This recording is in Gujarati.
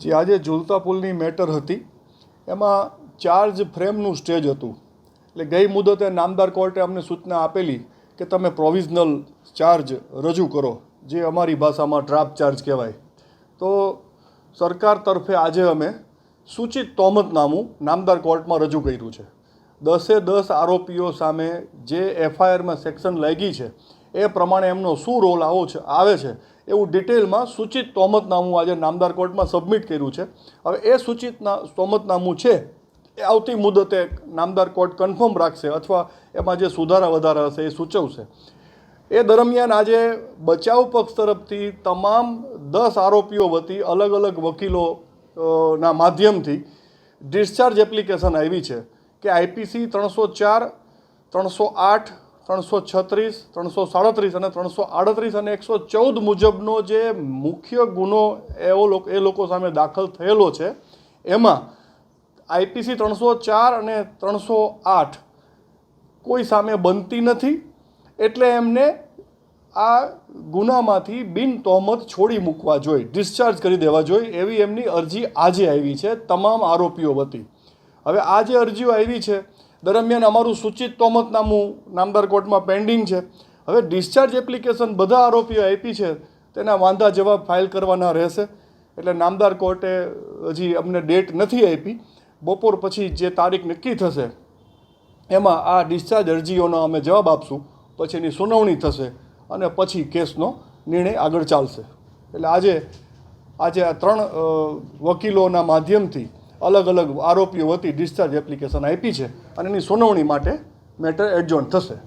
જે આજે ઝૂલતા પુલની મેટર હતી, એમાં ચાર્જ ફ્રેમનું સ્ટેજ હતું. એટલે ગઈ મુદતે નામદાર કોર્ટે અમને સૂચના આપેલી કે તમે પ્રોવિઝનલ ચાર્જ રજૂ કરો, જે અમારી ભાષામાં ડ્રાફ્ટ ચાર્જ કહેવાય. તો સરકાર તરફે આજે અમે સૂચિત તોમતનામું નામદાર કોર્ટમાં રજૂ કર્યું છે. દસે દસ આરોપીઓ સામે જે એફઆઈઆરમાં સેક્શન લાગી છે, એ પ્રમાણે એમનો શું રોલ આવો છે, આવે છે એવું ડિટેલમાં સૂચિત તોમતનામું આજે નામદાર કોર્ટમાં સબમિટ કર્યું છે. હવે એ સૂચિત તોમતનામું છે, એ આવતી મુદતે નામદાર કોર્ટ કન્ફર્મ રાખશે અથવા એમાં જે સુધારા વધારા હશે એ સૂચવશે. એ દરમિયાન આજે બચાવ પક્ષ તરફથી તમામ દસ આરોપીઓ વતી અલગ અલગ વકીલો ના માધ્યમથી ડિસ્ચાર્જ એપ્લિકેશન આવી છે કે આઈપીસી ત્રણસો ચાર, ત્રણસો આઠ ત્રણસો છત્રીસ, ત્રણસો સાડત્રીસ અને ત્રણસો આડત્રીસ અને એકસો ચૌદ મુજબનો જે મુખ્ય ગુનો એવો એ લોકો સામે દાખલ થયેલો છે. એમાં આઈપીસી ત્રણસો ચાર અને ત્રણસો આઠ કોઈ સામે બનતી નથી. એટલે એમને આ ગુનામાંથી બિન તોહમત છોડી મૂકવા જોઈએ, ડિસ્ચાર્જ કરી દેવા જોઈએ એવી એમની અરજી આજે આવી છે તમામ આરોપીઓ વતી. હવે આ જે અરજીઓ આવી છે દરમિયાન અમારું સૂચિત તોમતનામું નામદાર કોર્ટમાં પેન્ડિંગ છે. હવે ડિસ્ચાર્જ એપ્લિકેશન બધા આરોપીઓ આપી છે, તેના વાંધા જવાબ ફાઇલ કરવાના રહેશે. એટલે નામદાર કોર્ટે હજી અમને ડેટ નથી આપી. બપોર પછી જે તારીખ નક્કી થશે, એમાં આ ડિસ્ચાર્જ અરજીઓનો અમે જવાબ આપશું. પછી એની સુનાવણી થશે અને પછી કેસનો નિર્ણય આગળ ચાલશે. એટલે આજે આજે આ ત્રણ વકીલોના માધ્યમથી અલગ અલગ આરોપીઓ વતી ડિસ્ચાર્જ એપ્લિકેશન આપી છે અને એની સુનાવણી માટે મેટર એડજોન્ટ થશે.